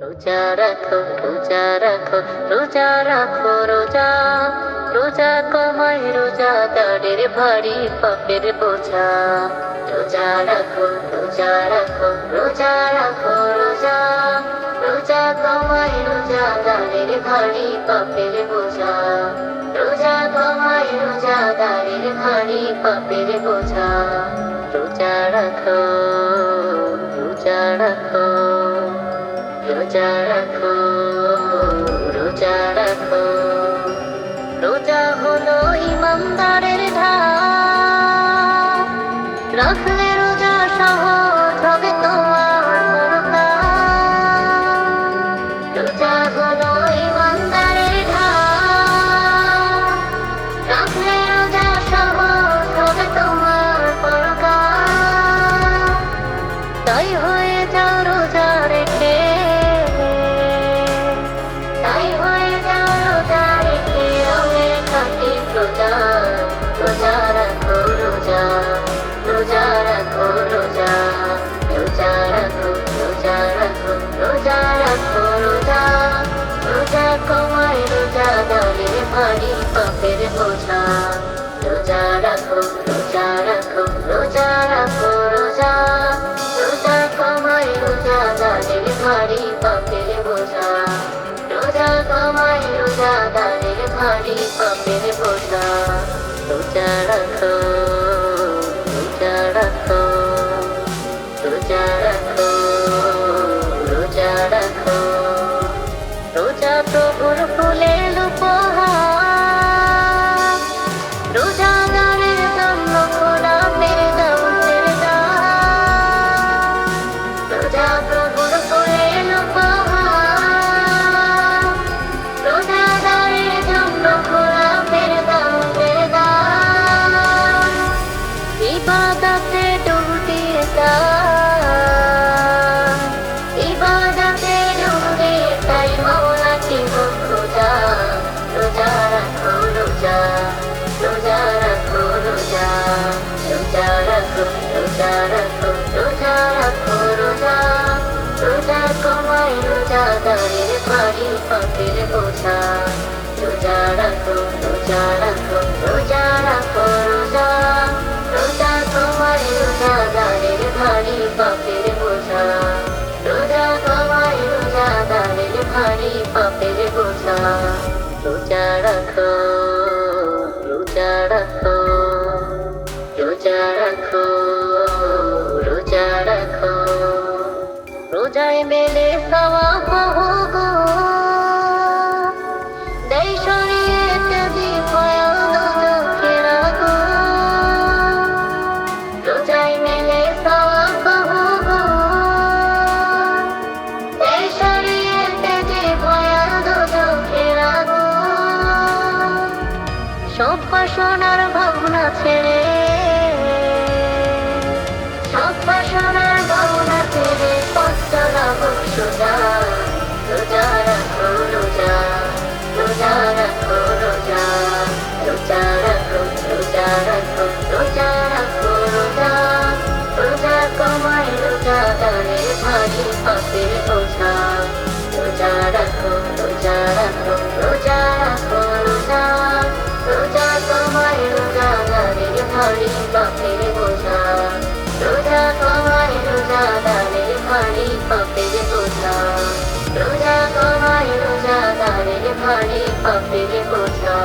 রোজা রাখো রোজা রাখো রোজা রাখো, রোজা। রোজা কমাই রোজা দাঁড়ের ভারী পাপের বোঝা। রোজা রাখো রোজা রাখো রোজা রাখো, রোজা। রোজা কমাই রোজা দাঁড়ের ভারী পাপের বোঝা। রোজা কমাই রোজা দাঁড়ের ভারী পাপের বোঝা। রোজা রাখো রোজা রাখো। রোজা রাখো রোজা রাখো। রোজা হলো ইমানদারের ধাম রাখলে রোজা সহজ হবে তোমার রোজা হলো রোজা রাখো রোজা রোজা রাখো রোজা রাখো রোজা রাখো রোজা রোজা কমাই রোজা দলে ভারী পাপের বোঝা রোজা রাখো রোজা রাখো রোজা রাখো রোজা রোজা কমাই রোজা দানের ভারী পাপের বোঝা রোজা কমাই রোজা দানের ভারী পাপের বোঝা রোজা রাখো পাপের বোঝা রোজা রাখো রোজা পাপের বোঝা রোজা কমাই রোজা দাঁড়িয়ে ভারী পাপের বোঝা রোজা রাখো রোজা রাখো রোজা রাখো রোজা রাখো রোজায় মেলে সব বাসনার ভাবনা ছেড়ে। সব বাসনার ভাবনা ছেড়ে পথচলা হোক সোজা। রোজা রাখো রোজা রোজা রাখো রোজা রোজা রাখো রোজা রাখো রোজা রাখো রোজা রোজা কমাই রোজা দাঁড়ে ভারী পাপের বোঝা পাপের বোঝা রোজা কমাই রোজা দাঁড়ে ভারী পাপের বোঝা